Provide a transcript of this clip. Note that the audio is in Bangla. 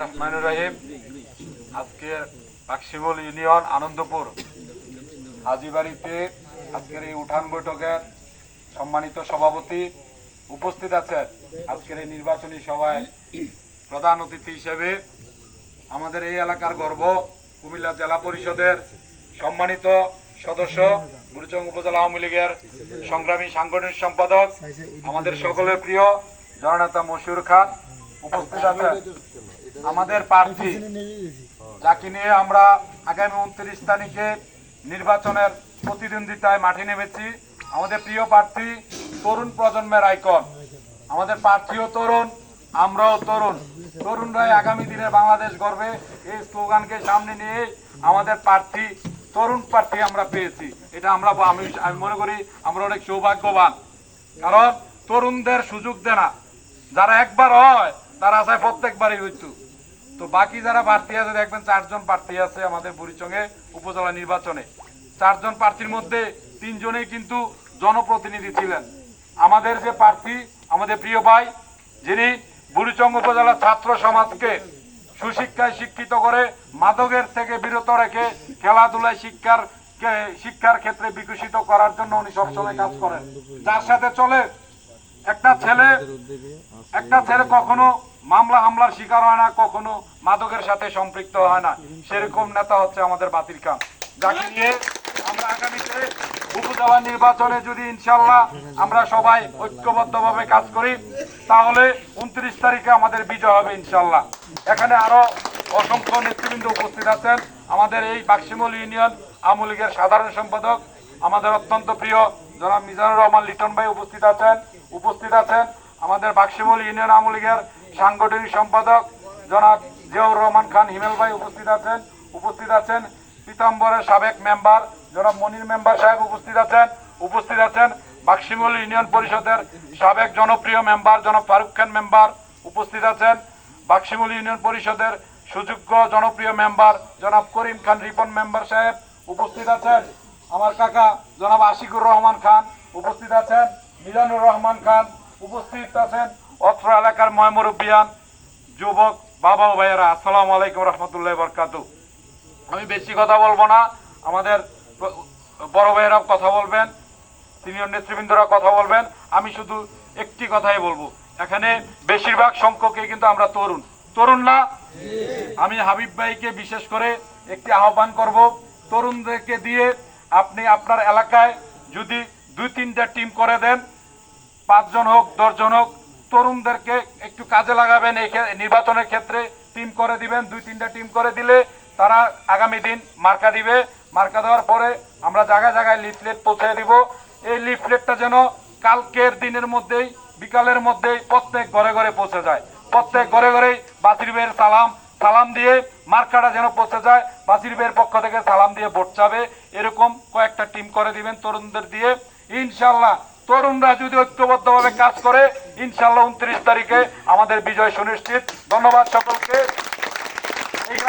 রহমানুর রহিম আজকে ইউনিয়ন আনন্দপুর। হাজিবাড়িতে আজকের এই উঠান বৈঠকের সম্মানিত সভাপতি উপস্থিত আছেন। আজকের এই নির্বাচনী সভায় প্রধান অতিথি হিসেবে আমাদের এই এলাকার গর্ব, কুমিল্লা জেলা পরিষদের সম্মানিত সদস্য বুড়িচং উপজেলা আওয়ামী লীগের সংগ্রামী সাংগঠনিক সম্পাদক, আমাদের সকলের প্রিয় জননেতা মশিউর খান উপস্থিত আছেন। আমাদের প্রার্থী যাকে নিয়ে আমরা আগামী উনত্রিশ তারিখে নির্বাচনের প্রতিদ্বন্দ্বিতায় মাঠে নেমেছি। আমাদের প্রিয় প্রার্থী তরুণ প্রজন্মের আইকন। আমাদের প্রার্থীও তরুণ, আমরাও তরুণ। তরুণরাই আগামী দিনে বাংলাদেশ গর্বে এই স্লোগানকে সামনে নিয়ে আমাদের প্রার্থী, তরুণ প্রার্থী আমরা পেয়েছি। এটা আমরা আমি আমি মনে করি আমরা অনেক সৌভাগ্যবান। কারণ তরুণদের সুযোগ দেয় না যারা একবার হয় তারা আশায় প্রত্যেকবারই হইতো। তো বাকি যারা প্রার্থী আছে, দেখবেন চারজন প্রার্থী আছে আমাদের বুড়িচঙ্গে উপজেলা নির্বাচনে। চারজন প্রার্থীর মধ্যে তিনজনেই কিন্তু জনপ্রতিনিধি ছিলেন। আমাদের যে প্রার্থী, আমাদের প্রিয় ভাই, যিনি বুড়িচং উপজেলার ছাত্র সমাজকে সুশিক্ষায় শিক্ষিত করে মাদকের থেকে বিরত রেখে খেলাধুলায় শিক্ষার শিক্ষার ক্ষেত্রে বিকশিত করার জন্য উনি সবসময় কাজ করেন। যার সাথে চলে একটা ছেলে একটা ছেলে কখনো মামলা হামলার শিকার হয় না, কখনো মাদকের সাথে সম্পৃক্ত হয় না। সেরকম নেতা হচ্ছে আমাদের বাতিল খান। যাকে নিয়ে আমরা আগামীতে উপজেলা নির্বাচনে যদি ইনশাল্লাহ আমরা সবাই ঐক্যবদ্ধভাবে কাজ করি, তাহলে উনত্রিশ তারিখে আমাদের বিজয় হবে ইনশাল্লাহ এখানে আরও অসংখ্য নেতৃবৃন্দ উপস্থিত আছেন। আমাদের এই বাক্সিমল ইউনিয়ন আওয়ামী লীগের সাধারণ সম্পাদক, আমাদের অত্যন্ত প্রিয় জনাব মিজানুর রহমান লিটন ভাই উপস্থিত আছেন উপস্থিত আছেন, আমাদের বাক্সিমল ইউনিয়ন আওয়ামী লীগের সাংগঠনিক সম্পাদক জনাব জিয়াউর রহমান খান হিমেল ভাই উপস্থিত আছেন উপস্থিত আছেন। পীতাম্বরের সাবেক মেম্বার জনাব মনির মেম্বার সাহেব উপস্থিত আছেন উপস্থিত আছেন। বাক্সিমল ইউনিয়ন পরিষদের সাবেক জনপ্রিয় মেম্বার জনাব ফারুক খান মেম্বার উপস্থিত আছেন। বাক্সিমল ইউনিয়ন পরিষদের সুযোগ্য জনপ্রিয় মেম্বার জনাব করিম খান রিপন মেম্বার সাহেব উপস্থিত আছেন। আমার কাকা জনাব আশিকুর রহমান খান উপস্থিত আছেন, মিজানুর রহমান খান উপস্থিত আছেন, অত্র এলাকার ময়মুরব্বিয়ান যুবক বাবা ও ভাইয়েরা, আসসালামু আলাইকুম রহমতুল্লাহ বরকাত আমি বেশি কথা বলব না, আমাদের বড় ভাইয়েরা কথা বলবেন, সিনিয়র নেতৃবৃন্দরা কথা বলবেন, আমি শুধু একটি কথাই বলব। এখানে বেশিরভাগ সংখ্যকে কিন্তু আমরা তরুণ। তরুণ না, আমি হাবিব ভাইকে বিশেষ করে একটি আহ্বান করব, তরুণদেরকে দিয়ে আপনি আপনার এলাকায় যদি দুই তিনটা টিম করে দেন, পাঁচজন হোক, দশজন হোক, তরুণদেরকে একটু কাজে লাগাবেন, এই নির্বাচনের ক্ষেত্রে টিম করে দিবেন, দুই তিনটা টিম করে দিলে তারা আগামী দিন মার্কা দিবে। মার্কা দেওয়ার পরে আমরা জায়গায় জায়গায় লিফলেট পৌঁছে দিব। এই লিফলেটটা যেন কালকের দিনের মধ্যেই, বিকালের মধ্যেই প্রত্যেক ঘরে ঘরে পৌঁছে যায়। প্রত্যেক ঘরে ঘরেই ভাইয়ের সালাম সালাম দিয়ে মার্কাটা যেন পৌঁছে যায় বাসির ভাইয়ের পক্ষ সালাম দিয়ে ভোট চাবে, এরকম কয়েকটা টিম করে দিবেন তরুণদের দিয়ে। ইনশাল্লাহ তরুণরা যদি ঐক্যবদ্ধভাবে কাজ করে, ইনশাল্লাহ উনত্রিশ তারিখে আমাদের বিজয় সুনিশ্চিত। ধন্যবাদ সকলকে।